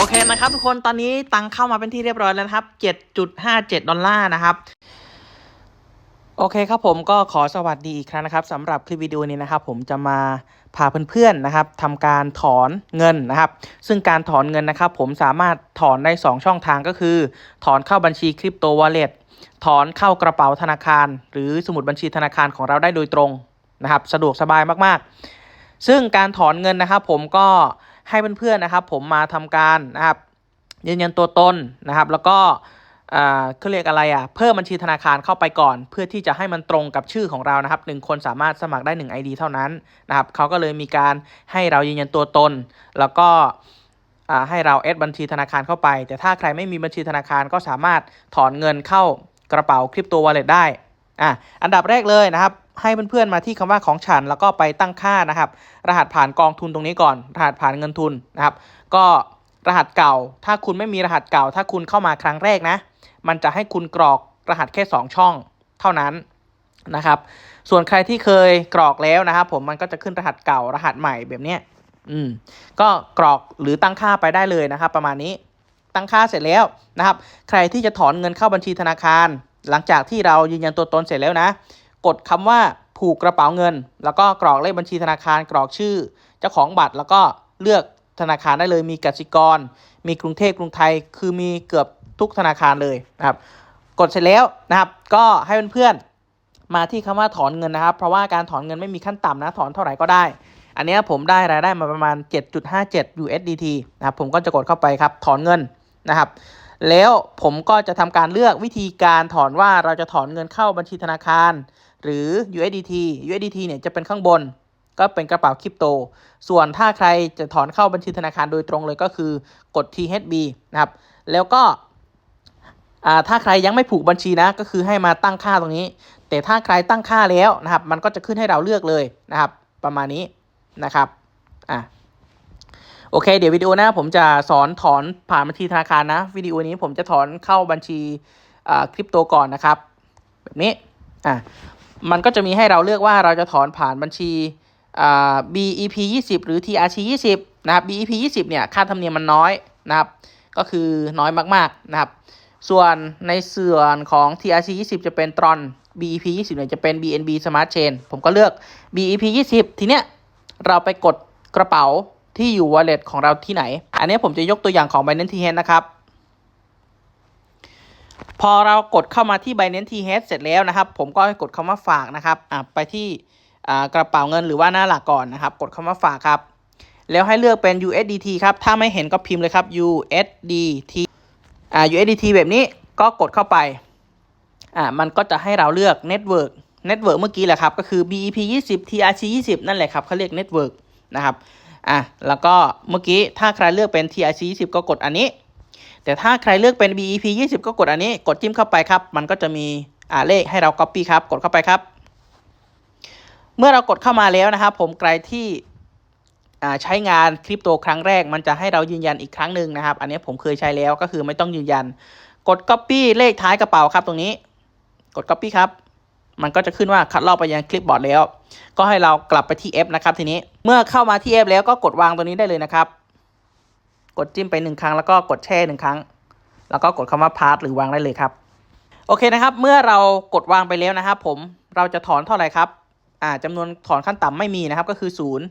โอเคนะครับทุกคนตอนนี้ตังเข้ามาเป็นที่เรียบร้อยแล้วครับ 7.57 ดอลลาร์นะครับ โอเคครับผมก็ขอสวัสดีอีกครั้งนะครับสำหรับคลิปวิดีโอนี้นะครับ ผมจะมาพาเพื่อนๆนะครับทำการถอนเงินนะครับ ซึ่งการถอนเงินนะครับ ผมสามารถถอนได้ 2 ช่องทางก็คือ ถอนเข้าบัญชีคริปโตวอลเล็ตถอนเข้ากระเป๋าธนาคาร หรือสมุดบัญชีธนาคารของเราได้โดยตรงนะครับ สะดวกสบายมากๆ ซึ่งการถอนเงินนะครับ ผมก็ ให้เพื่อนๆนะครับ ผมมาทำการนะครับยืนยันตัวตนนะครับ แล้วก็อ่าเขาเรียกอะไรอะเพิ่มบัญชีธนาคารเข้าไปก่อน เพื่อที่จะให้มันตรงกับชื่อของเรานะครับหนึ่งคนสามารถสมัครได้ 1 ID เท่านั้นนะครับเขาก็เลยมีการให้เรายืนยันตัวตน แล้วก็อ่าให้เราแอดบัญชีธนาคารเข้าไป แต่ถ้าใครไม่มีบัญชีธนาคารก็สามารถถอนเงินเข้ากระเป๋าคริปโตวอลเล็ตได้อะอันดับแรกเลยนะครับ ให้เพื่อนๆมาที่คำว่าของฉันแล้วก็ไปตั้งค่านะครับ รหัสผ่านกองทุนตรงนี้ก่อน รหัสผ่านเงินทุนนะครับ ก็รหัสเก่า ถ้าคุณไม่มีรหัสเก่า ถ้าคุณเข้ามาครั้งแรกนะ มันจะให้คุณกรอกรหัสแค่ 2 ช่องเท่านั้นนะครับ ส่วนใครที่เคยกรอกแล้วนะครับ ผมมันก็จะขึ้นรหัสเก่ารหัสใหม่แบบนี้อืมก็กรอกหรือตั้งค่าไปได้เลยนะครับ ประมาณนี้ตั้งค่าเสร็จแล้วนะครับ ใครที่จะถอนเงินเข้าบัญชีธนาคาร หลังจากที่เรายืนยันตัวตนเสร็จแล้วนะ กดคำว่าผูกกระเป๋าเงิน แล้วก็กรอกเลขบัญชีธนาคารกรอกชื่อ เจ้าของบัตรแล้วก็เลือกธนาคารได้เลยมีกสิกร มีกรุงเทพกรุงไทย คือมีเกือบทุกธนาคารเลยนะครับ กดเสร็จแล้วนะครับ ก็ให้เพื่อนๆมาที่คำว่าถอนเงินนะครับ เพราะว่าการถอนเงินไม่มีขั้นต่ำนะถอนเท่าไหร่ก็ได้ อันนี้ผมได้รายได้มาประมาณ 7.57 USDT นะครับผมก็จะกดเข้าไปครับถอนเงินนะครับแล้วผมก็จะทำการเลือกวิธีการถอนว่าเราจะถอนเงินเข้าบัญชีธนาคาร หรือ USDT USDT เนี่ยจะเป็นข้างบน ก็เป็นกระเป๋าคริปโต ส่วนถ้าใครจะถอนเข้าบัญชีธนาคารโดยตรงเลยก็คือกด THB นะครับ แล้วก็ถ้าใครยังไม่ผูกบัญชีนะ ก็คือให้มาตั้งค่าตรงนี้ แต่ถ้าใครตั้งค่าแล้วนะครับ มันก็จะขึ้นให้เราเลือกเลยนะครับ ประมาณนี้นะครับอะโอเค เดี๋ยววิดีโอหน้าผมจะสอนถอนผ่านบัญชีธนาคารนะ วิดีโอนี้ผมจะถอนเข้าบัญชีคริปโตก่อนนะครับ แบบนี้อะ มันก็จะมีให้เราเลือกว่าเราจะถอนผ่านบัญชีอ่า BEP 20 หรือ TRC 20 นะครับ BEP 20 เนี่ย ค่าธรรมเนียมมันน้อยนะครับ ก็คือน้อยมากๆนะครับ ส่วนในส่วนของ TRC 20 จะเป็นตรอน BEP 20 เนี่ย จะเป็น BNB Smart Chain ผมก็เลือก BEP 20 ทีเนี้ย เราไปกดกระเป๋าที่อยู่ wallet ของเราที่ไหน อันนี้ผมจะยกตัวอย่างของ Binance TH นะครับ พอเรากดเข้ามาที่ Binance TH เสร็จแล้วนะครับ ผมก็ให้กดคำว่าฝากนะครับอะไปที่อ่ากระเป๋าเงินหรือว่าหน้าหลักก่อนนะครับ กดคำว่าฝากครับ แล้วให้เลือกเป็น USDT ครับ ถ้าไม่เห็นก็พิมพ์เลยครับ USDT อ่า USDT แบบนี้ก็กดเข้าไปอ่ามันก็จะให้เราเลือก Network Network เมื่อกี้แหละครับ ก็คือ BEP 20 TRC 20 นั่นแหละครับเขาเรียก Network นะครับอะแล้วก็เมื่อกี้ถ้าใครเลือกเป็น TRC 20 ก็กดอันนี้ แต่ถ้าใครเลือกเป็น BEP 20 ก็กดอันนี้ กดจิ้มเข้าไปครับ มันก็จะมีอ่าเลขให้เรา Copy ครับ กดเข้าไปครับ เมื่อเรากดเข้ามาแล้วนะครับ ผมใครที่อ่าใช้งานคริปโตครั้งแรก มันจะให้เรายืนยันอีกครั้งหนึ่งนะครับ อันนี้ผมเคยใช้แล้วก็คือไม่ต้องยืนยัน กด Copy เลขท้ายกระเป๋าครับตรงนี้ กด Copy ครับมันก็จะขึ้นว่าคัดลอกไปยังคลิปบอร์ดแล้ว ก็ให้เรากลับไปที่ F นะครับทีนี้ เมื่อเข้ามาที่ F แล้วก็กดวางตัวนี้ได้เลยนะครับ กดจิ้มไปหนึ่งครั้ง แล้วก็กดแช่หนึ่งครั้ง แล้วก็กดคำว่าพาร์ทหรือวางได้เลยครับ โอเคนะครับ เมื่อเรากดวางไปแล้วนะครับ ผมเราจะถอนเท่าไหร่ครับอ่าจำนวนถอนขั้นต่ำไม่มีนะครับก็คือศูนย์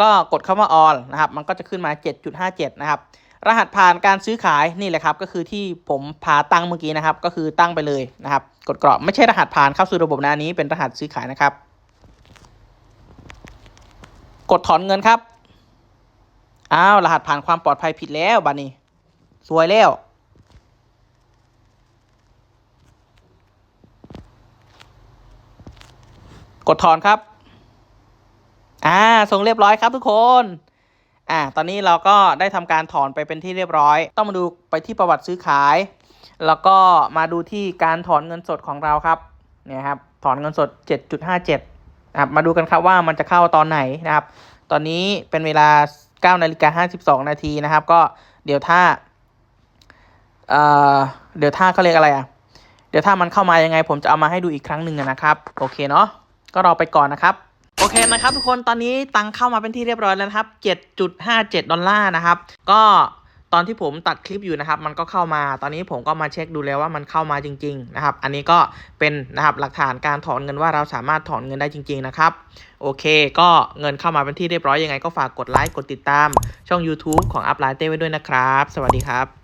ก็กดคำว่า all นะครับ มันก็จะขึ้นมา 7.57 นะครับ รหัสผ่านการซื้อขายนี่แหละครับ ก็คือที่ผมพาตั้งเมื่อกี้นะครับ ก็คือตั้งไปเลยนะครับ กดกรอกไม่ใช่รหัสผ่านเข้าสู่ระบบนะอันนี้เป็นรหัสซื้อขายนะครับ กดถอนเงินครับ อ้าวรหัสผ่านความปลอดภัยผิดแล้วบัดนี้สวยแล้ว กดถอนครับ อ่าส่งเรียบร้อยครับทุกคน อ่า ตอนนี้เราก็ได้ทำการถอนไปเป็นที่เรียบร้อย ต้องมาดูไปที่ประวัติซื้อขาย แล้วก็มาดูที่การถอนเงินสดของเราครับ เนี่ยครับ ถอนเงินสด 7.57นะครับ มาดูกันครับว่ามันจะเข้าตอนไหนนะครับ ตอนนี้เป็นเวลา 9นาฬิกา52 นาทีนะครับ ก็เดี๋ยวถ้าเอ่อเดี๋ยวถ้าเขาเรียกอะไรอะเดี๋ยวถ้ามันเข้ามายังไง ผมจะเอามาให้ดูอีกครั้งหนึ่งนะครับ โอเคเนาะก็รอไปก่อนนะครับ โอเคนะครับทุกคนตอนนี้ตังเข้ามาเป็นที่เรียบร้อยแล้วนะครับ 7.57 ดอลลาร์นะครับ ก็ ตอนที่ผมตัดคลิปอยู่นะครับ มันก็เข้ามา ตอนนี้ผมก็มาเช็คดูแล้วว่ามันเข้ามาจริง ๆ นะครับ อันนี้ก็เป็นนะครับหลักฐานการถอนเงินว่าเราสามารถถอนเงินได้จริง ๆ นะครับ โอเค ก็เงินเข้ามาเป็นที่เรียบร้อยยังไงก็ฝากกดไลค์กดติดตาม ช่อง YouTube ของอัพไลน์เต้ไว้ด้วยนะครับ สวัสดีครับ